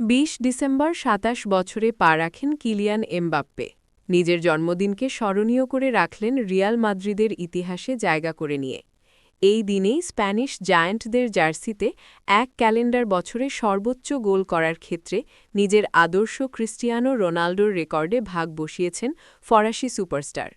বিশ ডিসেম্বর সাতাশ বছরে পা রাখেন কিলিয়ান এমবাপ্পে। নিজের জন্মদিনকে স্মরণীয় করে রাখলেন রিয়াল মাদ্রিদের ইতিহাসে জায়গা করে নিয়ে। এই দিনেই স্প্যানিশ জায়ান্টদের জার্সিতে এক ক্যালেন্ডার বছরে সর্বোচ্চ গোল করার ক্ষেত্রে নিজের আদর্শ ক্রিস্টিয়ানো রোনাল্ডোর রেকর্ডে ভাগ বসিয়েছেন ফরাসি সুপারস্টার।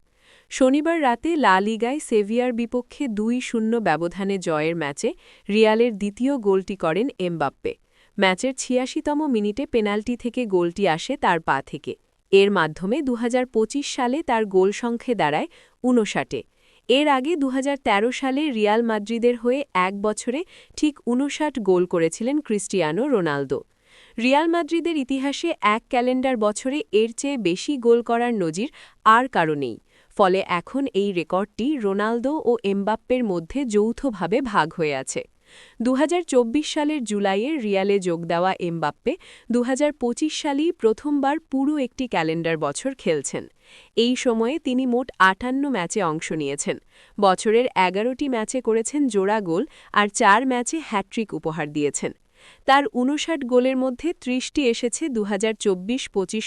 শনিবার রাতে লা লিগায় সেভিয়ার বিপক্ষে দুই শূন্য ব্যবধানে জয়ের ম্যাচে রিয়ালের দ্বিতীয় গোলটি করেন এমবাপ্পে। ম্যাচের ছিয়াশিতম মিনিটে পেনাল্টি থেকে গোলটি আসে তার পা থেকে। এর মাধ্যমে দুহাজার পঁচিশ সালে তার গোল সংখ্যে দাঁড়ায় উনষাটে এর আগে দুহাজার তেরো সালে রিয়াল মাদ্রিদের হয়ে এক বছরে ঠিক উনষাট গোল করেছিলেন ক্রিস্টিয়ানো রোনালদো। রিয়াল মাদ্রিদের ইতিহাসে এক ক্যালেন্ডার বছরে এর চেয়ে বেশি গোল করার নজির আর কারণেই ফলে এখন এই রেকর্ডটি রোনালদো ও এমবাপ্পের মধ্যে যৌথভাবে ভাগ হয়ে আছে। দু হাজার চব্বিশ সালের জুলাইয়ে রিয়ালে যোগ দেওয়া এমবাপ্পে দুহাজার পঁচিশ সালেই প্রথমবার পুরো একটি ক্যালেন্ডার বছর খেলছেন। এই সময়ে তিনি মোট আটান্ন ম্যাচে অংশ নিয়েছেন। বছরের এগারোটি ম্যাচে করেছেন জোড়া গোল আর চার ম্যাচে হ্যাট্রিক উপহার দিয়েছেন। তার উনষাট গোলের মধ্যে ত্রিশটি এসেছে দু হাজার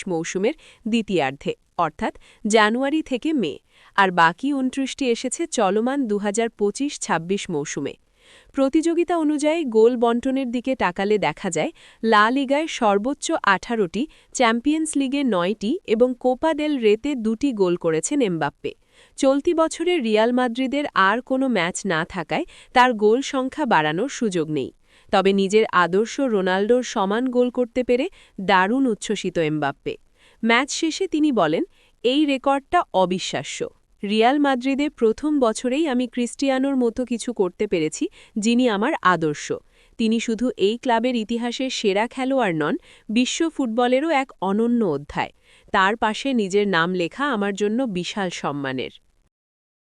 মৌসুমের দ্বিতীয়ার্ধে, অর্থাৎ জানুয়ারি থেকে মে, আর বাকি উনত্রিশটি এসেছে চলমান দু হাজার মৌসুমে। প্রতিযোগিতা অনুযায়ী গোল বন্টনের দিকে টাকালে দেখা যায়, লা লিগায় সর্বোচ্চ আঠারোটি, চ্যাম্পিয়ন্স লিগে নয়টি এবং কোপা দেল রেতে দুটি গোল করেছেন এমবাপ্পে। চলতি বছরে রিয়াল মাদ্রিদের আর কোনো ম্যাচ না থাকায় তার গোল সংখ্যা বাড়ানোর সুযোগ নেই। তবে নিজের আদর্শ রোনাল্ডোর সমান গোল করতে পেরে দারুণ উচ্ছ্বসিত এমবাপ্পে। ম্যাচ শেষে তিনি বলেন, এই রেকর্ডটা অবিশ্বাস্য। রিয়াল মাদ্রিদে প্রথম বছরেই আমি ক্রিস্টিয়ানোর মতো কিছু করতে পেরেছি, যিনি আমার আদর্শ। তিনি শুধু এই ক্লাবের ইতিহাসের সেরা খেলোয়াড় নন, বিশ্ব ফুটবলেরও এক অনন্য অধ্যায়। তার পাশে নিজের নাম লেখা আমার জন্য বিশাল সম্মানের।